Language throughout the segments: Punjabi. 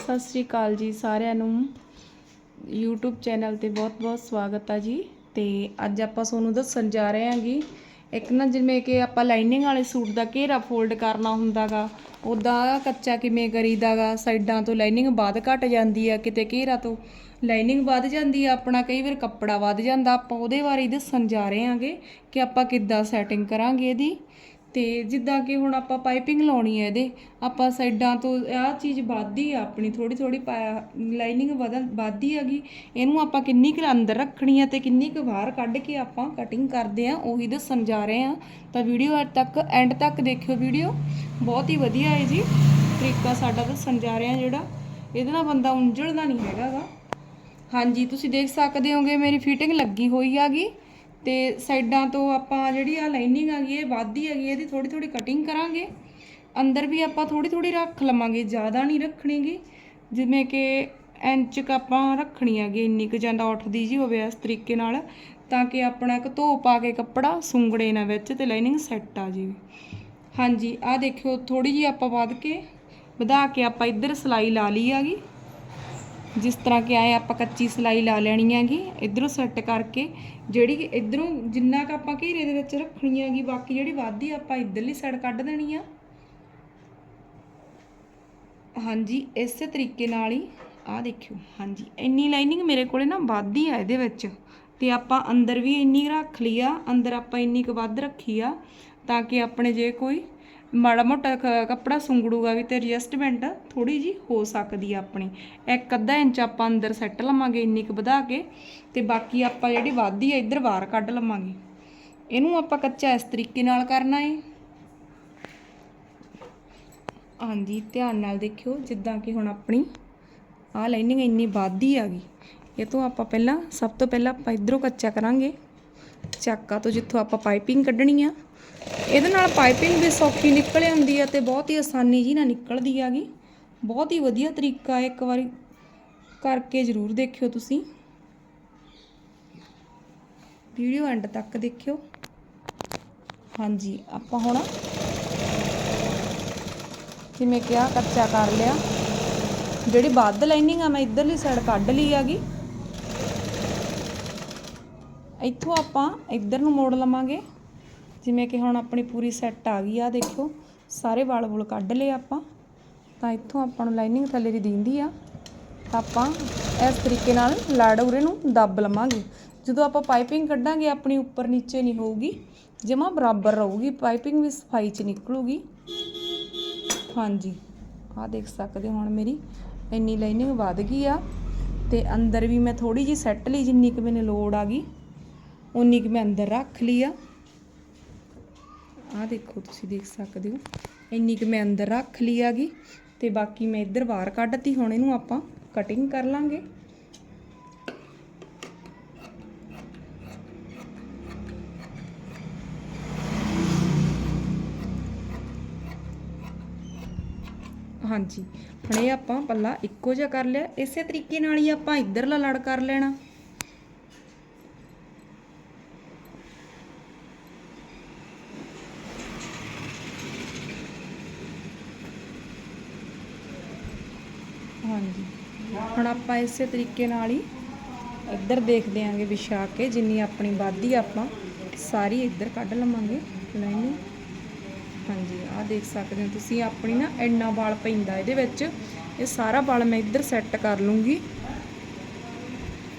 ਸਤਿ ਸ੍ਰੀ ਅਕਾਲ ਜੀ ਸਾਰਿਆਂ ਨੂੰ। YouTube ਚੈਨਲ ਤੇ ਬਹੁਤ-ਬਹੁਤ ਸਵਾਗਤ ਆ ਜੀ। ਤੇ ਅੱਜ ਆਪਾਂ ਤੁਹਾਨੂੰ ਦੱਸਣ ਜਾ ਰਹੇ ਹਾਂਗੇ ਇੱਕ ਨਾ ਜਿਵੇਂ ਕਿ ਆਪਾਂ ਲਾਈਨਿੰਗ ਵਾਲੇ ਸੂਟ ਦਾ ਘੇਰਾ ਫੋਲਡ ਕਰਨਾ ਹੁੰਦਾਗਾ ਉਦਾਂ ਕੱਚਾ ਕਿਵੇਂ ਕਰੀਦਾਗਾ, ਸਾਈਡਾਂ ਤੋਂ ਲਾਈਨਿੰਗ ਵੱਧ ਘਟ ਜਾਂਦੀ ਆ ਕਿਤੇ ਘੇਰਾ ਤੋਂ। ਲਾਈਨਿੰਗ ਵੱਧ ਜਾਂਦੀ ਆ, ਆਪਣਾ ਕਈ ਵਾਰ ਕੱਪੜਾ ਵੱਧ ਜਾਂਦਾ, ਆਪਾਂ ਉਹਦੇ ਬਾਰੇ ਦੱਸਣ ਜਾ ਰਹੇ ਹਾਂਗੇ ਕਿ ਆਪਾਂ ਕਿੱਦਾਂ ਸੈਟਿੰਗ ਕਰਾਂਗੇ ਇਹਦੀ। ਤੇ ਜਿੱਦਾਂ ਕਿ ਹੁਣ ਆਪਾਂ ਪਾਈਪਿੰਗ ਲਾਉਣੀ ਹੈ ਇਹਦੇ, ਆਪਾਂ ਸਾਈਡਾਂ ਤੋਂ ਆਹ ਚੀਜ਼ ਵੱਧਦੀ ਆ ਆਪਣੀ ਥੋੜੀ ਥੋੜੀ ਲਾਈਨਿੰਗ ਵਧਨ ਵੱਧਦੀ ਹੈਗੀ, ਇਹਨੂੰ ਆਪਾਂ ਕਿੰਨੀ ਕੁ ਅੰਦਰ ਰੱਖਣੀ ਹੈ ਤੇ ਕਿੰਨੀ ਕੁ ਬਾਹਰ ਕੱਢ ਕੇ ਆਪਾਂ ਕਟਿੰਗ ਕਰਦੇ ਆ ਉਹੀ ਦੱਸਣ ਜਾ ਰਹੇ ਆ ਤਾਂ ਵੀਡੀਓ ਅੱਜ ਤੱਕ ਐਂਡ ਤੱਕ ਦੇਖਿਓ ਵੀਡੀਓ ਬਹੁਤ ਹੀ ਵਧੀਆ ਹੈ ਜੀ, ਤਰੀਕਾ ਸਾਡਾ ਦੱਸਣ ਜਾ ਰਹੇ ਆ ਜਿਹੜਾ, ਇਹਦੇ ਨਾਲ ਬੰਦਾ ਉਂਝਲਦਾ ਨਹੀਂ ਹੈਗਾ ਗਾ। ਹਾਂਜੀ, ਤੁਸੀਂ ਦੇਖ ਸਕਦੇ ਹੋਗੇ ਮੇਰੀ ਫਿਟਿੰਗ ਲੱਗੀ ਹੋਈ ਹੈਗੀ ਤੇ ਸਾਈਡਾਂ ਤੋਂ ਆਪਾਂ ਜਿਹੜੀ ਆ ਲਾਈਨਿੰਗ ਹੈਗੀ, ਇਹ ਵੱਧਦੀ ਹੈਗੀ, ਇਹਦੀ ਥੋੜੀ ਥੋੜੀ ਕਟਿੰਗ ਕਰਾਂਗੇ। ਅੰਦਰ ਵੀ ਆਪਾਂ ਥੋੜੀ ਥੋੜੀ ਰੱਖ ਲਵਾਂਗੇ, ਜ਼ਿਆਦਾ ਨਹੀਂ ਰੱਖਣੀਗੀ। ਜਿਵੇਂ ਕਿ ਇੰਚ ਕ ਆਪਾਂ ਰੱਖਣੀ ਹੈਗੀ, ਇੰਨੀ ਕੁ ਜਾਂਦਾ ਉੱਠਦੀ ਜੀ ਹੋਵੇ ਇਸ ਤਰੀਕੇ ਨਾਲ, ਤਾਂ ਕਿ ਆਪਣਾ ਇੱਕ ਧੋ ਪਾ ਕੇ ਕੱਪੜਾ ਸੁੰਗੜੇ ਨਾ ਵਿੱਚ ਤੇ ਲਾਈਨਿੰਗ ਸੈੱਟ ਆ ਜੀ ਹਾਂਜੀ, ਆਹ ਦੇਖਿਓ ਥੋੜੀ ਜੀ ਆਪਾਂ ਵੱਧ ਕੇ ਵਧਾ ਕੇ ਆਪਾਂ ਇੱਧਰ ਸਲਾਈ ਲਾ ਲਈ ਹੈਗੀ। ਜਿਸ ਤਰ੍ਹਾਂ ਕਿ ਆਏ ਆਪਾਂ ਕੱਚੀ ਸਲਾਈ ਲਾ ਲੈਣੀ ਹੈਗੀ, ਇਧਰੋਂ ਸੈੱਟ ਕਰਕੇ, ਜਿਹੜੀ ਕਿ ਇਧਰੋਂ ਜਿੰਨਾ ਕ ਆਪਾਂ ਘੇਰੇ ਦੇ ਵਿੱਚ ਰੱਖਣੀ ਹੈਗੀ, ਬਾਕੀ ਜਿਹੜੀ ਵਾਧੀ ਆਪਾਂ ਇਧਰਲੀ ਸਾਈਡ ਕੱਢ ਦੇਣੀ ਆ। ਹਾਂਜੀ, ਇਸੇ ਤਰੀਕੇ ਨਾਲ ਹੀ, ਆਹ ਦੇਖਿਓ, ਹਾਂਜੀ, ਇੰਨੀ ਲਾਈਨਿੰਗ ਮੇਰੇ ਕੋਲੇ ਨਾ ਵਾਧੀ ਆ ਇਹਦੇ ਵਿੱਚ, ਤੇ ਆਪਾਂ ਅੰਦਰ ਵੀ ਇੰਨੀ ਰੱਖ ਲਈ ਆ, ਅੰਦਰ ਆਪਾਂ ਇੰਨੀ ਕੁ ਵੱਧ ਰੱਖੀ ਆ, ਤਾਂ ਕਿ ਆਪਣੇ ਜੇ ਕੋਈ ਮਾੜਾ ਮੋਟਾ ਕੱਪੜਾ ਸੁੰਗੜੂਗਾ ਵੀ ਤੇ ਐਡਜਸਟਮੈਂਟ ਥੋੜੀ ਜੀ ਹੋ ਸਕਦੀ ਆ ਆਪਣੀ। ਇੱਕ ਅੱਧਾ ਇੰਚ ਆਪਾਂ ਅੰਦਰ ਸੈੱਟ ਲਵਾਂਗੇ ਇੰਨੀ ਕੁ ਵਧਾ ਕੇ ਤੇ ਬਾਕੀ ਆਪਾਂ ਜਿਹੜੀ ਵਾਧੀ ਆ ਇੱਧਰ ਬਾਹਰ ਕੱਢ ਲਵਾਂਗੇ। ਇਹਨੂੰ ਆਪਾਂ ਕੱਚਾ ਇਸ ਤਰੀਕੇ ਨਾਲ ਕਰਨਾ ਏ। ਹਾਂਜੀ, ਧਿਆਨ ਨਾਲ ਦੇਖਿਓ ਜਿੱਦਾਂ ਕਿ ਹੁਣ ਆਪਣੀ ਆਹ ਲਾਈਨਿੰਗ ਇੰਨੀ ਵਾਧੀ ਆ ਗਈ। ਇਹ ਤੋਂ ਆਪਾਂ ਪਹਿਲਾਂ ਸਭ ਤੋਂ ਪਹਿਲਾਂ ਆਪਾਂ ਇਧਰੋਂ ਕੱਚਾ ਕਰਾਂਗੇ। ਚਾਕਾ ਤੋਂ ਜਿੱਥੋਂ ਆਪਾਂ ਪਾਈਪਿੰਗ ਕੱਢਣੀ ਆ। ਇਹਦੇ ਨਾਲ ਪਾਈਪਿੰਗ ਵੀ ਸੌਖੀ ਨਿਕਲ ਆਉਂਦੀ ਆ ਤੇ ਬਹੁਤ ਹੀ ਆਸਾਨੀ ਜੀ ਨਾਲ ਨਿਕਲਦੀ ਆਗੀ ਬਹੁਤ ਹੀ ਵਧੀਆ ਤਰੀਕਾ ਹੈ, ਇੱਕ ਵਾਰੀ ਕਰਕੇ ਜ਼ਰੂਰ ਦੇਖਿਓ ਤੁਸੀਂ। ਵੀਡੀਓ ਐਂਡ ਤੱਕ ਦੇਖਿਓ। ਹਾਂਜੀ, ਆਪਾਂ ਹੁਣ ਜਿਵੇਂ ਕਿ ਆ ਕੱਚਾ ਕਰ ਲਿਆ। ਜਿਹੜੀ ਵੱਧ ਲਾਈਨਿੰਗ ਆ, ਮੈਂ ਇਧਰਲੀ ਸਾਈਡ ਕੱਢ ਲਈ ਹੈਗੀ। ਇੱਥੋਂ ਆਪਾਂ ਇੱਧਰ ਨੂੰ ਮੋੜ ਲਵਾਂਗੇ। ਜਿਵੇਂ ਕਿ ਹੁਣ ਆਪਣੀ ਪੂਰੀ ਸੈੱਟ ਆ ਗਈ ਆ ਦੇਖੋ ਸਾਰੇ ਵਾਲ ਵੁਲ ਕੱਢ ਲਏ ਆਪਾਂ। ਤਾਂ ਇੱਥੋਂ ਆਪਾਂ ਨੂੰ ਲਾਈਨਿੰਗ ਥੱਲੇ ਦੀ ਦਿੰਦੀ ਆ। ਤਾਂ ਆਪਾਂ ਇਸ ਤਰੀਕੇ ਨਾਲ ਲੜ ਉਰੇ ਨੂੰ ਦੱਬ ਲਵਾਂਗੇ। ਜਦੋਂ ਆਪਾਂ ਪਾਈਪਿੰਗ ਕੱਢਾਂਗੇ, ਆਪਣੀ ਉੱਪਰ ਨੀਚੇ ਨਹੀਂ ਹੋਊਗੀ। ਜਮਾ ਬਰਾਬਰ ਰਹੂਗੀ। ਪਾਈਪਿੰਗ ਵੀ ਸਫ਼ਾਈ ਚ ਨਿਕਲੂਗੀ। ਹਾਂਜੀ। ਆਹ ਦੇਖ ਸਕਦੇ ਹੋ ਹੁਣ ਮੇਰੀ ਇੰਨੀ ਲਾਈਨਿੰਗ ਵੱਧ ਗਈ ਆ। ਤੇ ਅੰਦਰ ਵੀ ਮੈਂ ਥੋੜੀ ਜੀ ਸੈੱਟ ਲਈ, ਜਿੰਨੀ ਕੁ ਮੈਨੂੰ ਲੋੜ ਆ ਗਈ। ਉਨੀ ਕੁ ਮੈਂ ਅੰਦਰ ਰੱਖ ਲਈ ਆ ਆਹ ਦੇਖੋ ਤੁਸੀਂ ਦੇਖ ਸਕਦੇ ਹੋ, ਇੰਨੀ ਕੁ ਮੈਂ ਅੰਦਰ ਰੱਖ ਲਈ ਆਗੀ ਤੇ ਬਾਕੀ ਮੈਂ ਇੱਧਰ ਬਾਹਰ ਕੱਢਤੀ, ਹੁਣ ਇਹਨੂੰ ਆਪਾਂ ਕਟਿੰਗ ਕਰ ਲਾਂਗੇ। ਹਾਂਜੀ, ਹੁਣ ਇਹ ਆਪਾਂ ਪੱਲਾ ਇੱਕੋ ਜਿਹਾ ਕਰ ਲਿਆ। ਇਸੇ ਤਰੀਕੇ ਨਾਲ ਹੀ ਆਪਾਂ ਇੱਧਰਲਾ ਲੜ ਕਰ ਲੈਣਾ। ਹਾਂਜੀ। ਹੁਣ ਆਪਾਂ ਇਸੇ ਤਰੀਕੇ ਨਾਲ ਹੀ ਇੱਧਰ ਦੇਖਦੇ ਆਂਗੇ ਵਿਛਾ ਕੇ, ਜਿੰਨੀ ਆਪਣੀ ਵਾਧੀ ਆਪਾਂ ਸਾਰੀ ਇੱਧਰ ਕੱਢ ਲਵਾਂਗੇ। ਲਾਈਨਿੰਗ ਹਾਂਜੀ, ਆਹ ਦੇਖ ਸਕਦੇ ਹੋ ਤੁਸੀਂ, ਆਪਣੀ ਨਾ ਇੰਨਾ ਵਾਲ ਪੈਂਦਾ ਇਹਦੇ ਵਿੱਚ। ਇਹ ਸਾਰਾ ਵਾਲ ਮੈਂ ਇੱਧਰ ਸੈੱਟ ਕਰ ਲੂੰਗੀ।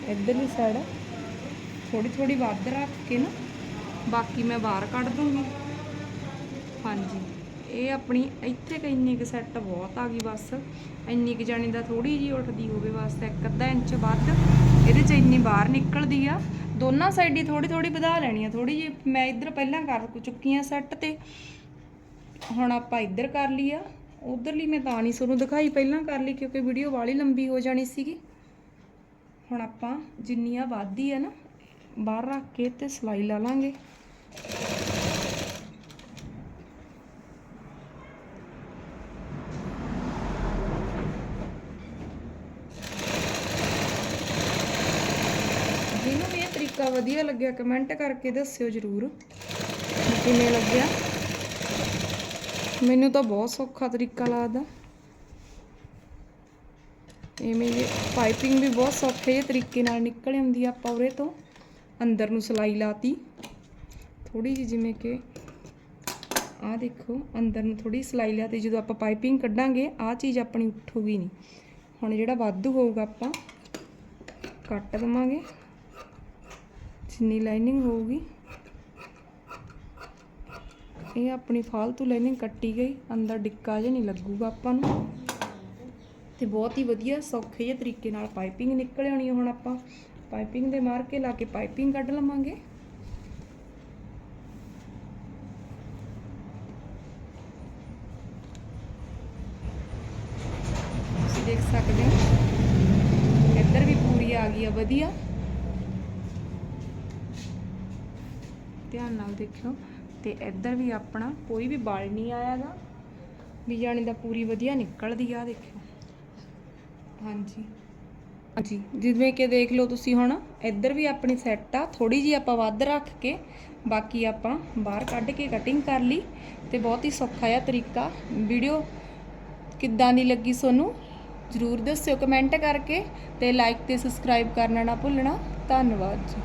ਇੱਧਰਲੀ ਸਾਈਡ ਥੋੜੀ ਥੋੜੀ ਵੱਧ ਰੱਖ ਕੇ ਨਾ, ਬਾਕੀ ਮੈਂ ਬਾਹਰ ਕੱਢ ਦੂੰਗੀ। ਹਾਂਜੀ। ਇਹ ਆਪਣੀ ਇੱਥੇ ਕਿ ਇੰਨੀ ਕੁ ਸੈੱਟ ਬਹੁਤ ਆ ਗਈ ਬਸ। ਇੰਨੀ ਕੁ ਜਾਣੀ ਦਾ ਥੋੜੀ ਜੀ ਉੱਠਦੀ ਹੋਵੇ ਬਸ ਇੱਕ ਅੱਧਾ ਇੰਚ ਵੱਧ। ਇਹਦੇ ਚ ਇੰਨੀ ਬਾਹਰ ਨਿਕਲਦੀ ਆ। ਦੋਨਾਂ ਸਾਈਡ ਹੀ ਥੋੜੀ ਥੋੜੀ ਵਧਾ ਲੈਣੀ ਆ। ਥੋੜੀ ਜੀ ਮੈਂ ਇੱਧਰ ਪਹਿਲਾਂ ਕਰ ਚੁੱਕੀ ਆ ਸੈੱਟ ਤੇ। ਹੁਣ ਆਪਾਂ ਇੱਧਰ ਕਰ ਲਈ ਆ ਉਧਰਲੀ ਮੈਂ ਤਾਂ ਨਹੀਂ ਤੁਹਾਨੂੰ ਦਿਖਾਈ, ਪਹਿਲਾਂ ਕਰ ਲਈ ਕਿਉਂਕਿ ਵੀਡੀਓ ਵਾਲੀ ਲੰਬੀ ਹੋ ਜਾਣੀ ਸੀਗੀ। ਹੁਣ ਆਪਾਂ ਜਿੰਨੀਆਂ ਆ ਵਾਧੀ ਆ ਨਾ, ਬਾਹਰ ਰੱਖ ਕੇ ਤੇ ਸਲਾਈ ਲਾ ਲਾਂਗੇ ਜਿਹਨੂੰ ਵੀ ਇਹ ਤਰੀਕਾ ਵਧੀਆ ਲੱਗਿਆ ਕਮੈਂਟ ਕਰਕੇ ਦੱਸਿਓ ਜਰੂਰ ਕਿਵੇਂ ਲੱਗਿਆ। ਮੈਨੂੰ ਤਾਂ ਬਹੁਤ ਸੌਖਾ ਤਰੀਕਾ ਲੱਗਦਾ। ਇਵੇਂ ਇਹ ਪਾਈਪਿੰਗ ਵੀ ਬਹੁਤ ਸੌਖੇ ਜਿਹੇ ਤਰੀਕੇ ਨਾਲ ਨਿਕਲ ਆਉਂਦੀ ਆ ਆਪਾਂ ਉਰੇ ਤੋਂ। ਅੰਦਰ ਨੂੰ ਸਲਾਈ ਲਾਤੀ। ਥੋੜੀ ਜਿਹੀ ਜਿਵੇਂ ਕਿ ਆਹ ਦੇਖੋ, ਅੰਦਰ ਨੂੰ ਥੋੜੀ ਸਲਾਈ ਲਾਤੀ। ਜਦੋਂ ਆਪਾਂ ਪਾਈਪਿੰਗ ਕੱਢਾਂਗੇ, ਆਹ ਚੀਜ਼ ਆਪਣੀ ਉੱਠੂਗੀ ਨਹੀਂ। ਹੁਣ ਜਿਹੜਾ ਵਾਧੂ ਹੋਊਗਾ ਆਪਾਂ ਕੱਟ ਦਵਾਂਗੇ। ਜਿੰਨੀ ਲਾਈਨਿੰਗ ਹੋਊਗੀ। ਇਹ ਆਪਣੀ ਫਾਲਤੂ ਲਾਈਨਿੰਗ ਕੱਟੀ ਗਈ। ਅੰਦਰ ਡਿੱਕਾ ਜਿਹਾ ਨਹੀਂ ਲੱਗੂਗਾ ਆਪਾਂ ਨੂੰ। ਤੇ ਬਹੁਤ ਹੀ ਵਧੀਆ ਸੌਖੇ ਜਿਹੇ ਤਰੀਕੇ ਨਾਲ ਪਾਈਪਿੰਗ ਨਿਕਲ ਆਉਣੀ ਹੁਣ ਆਪਾਂ। ਪਾਈਪਿੰਗ ਦੇ ਮਾਰ ਕੇ ਲਾ ਕੇ ਪਾਈਪਿੰਗ ਕੱਢ ਲਵਾਂਗੇ। ਤੁਸੀਂ ਦੇਖ ਸਕਦੇ ਹੋ। ਇੱਧਰ ਵੀ ਪੂਰੀ ਆ ਗਈ ਆ, ਵਧੀਆ। ਧਿਆਨ ਨਾਲ ਦੇਖਿਓ, ਤੇ ਇੱਧਰ ਵੀ ਆਪਣਾ ਕੋਈ ਵੀ ਬਾਲ ਨਹੀਂ ਆਇਆਗਾ। ਵੀ ਜਾਣੀ ਦਾ ਪੂਰੀ ਵਧੀਆ ਨਿਕਲਦੀ ਆ, ਦੇਖਿਓ। ਹਾਂਜੀ। ਹਾਂਜੀ, ਜਿਵੇਂ ਕਿ ਦੇਖ ਲਓ ਤੁਸੀਂ ਹੁਣ, ਇੱਧਰ ਵੀ ਆਪਣੀ ਸੈੱਟ ਆ ਥੋੜੀ ਜੀ ਆਪਾਂ ਵੱਧ ਰੱਖ ਕੇ, ਬਾਕੀ ਆਪਾਂ ਬਾਹਰ ਕੱਢ ਕੇ ਕਟਿੰਗ ਕਰ ਲਈ, ਤੇ ਬਹੁਤ ਹੀ ਸੌਖਾ ਆ ਤਰੀਕਾ। ਵੀਡੀਓ ਕਿੱਦਾਂ ਦੀ ਲੱਗੀ ਤੁਹਾਨੂੰ ਜਰੂਰ ਦੱਸਿਓ ਕਮੈਂਟ ਕਰਕੇ, ਤੇ ਲਾਈਕ ਤੇ ਸਬਸਕ੍ਰਾਈਬ ਕਰਨਾ ਨਾ ਭੁੱਲਣਾ। ਧੰਨਵਾਦ ਜੀ।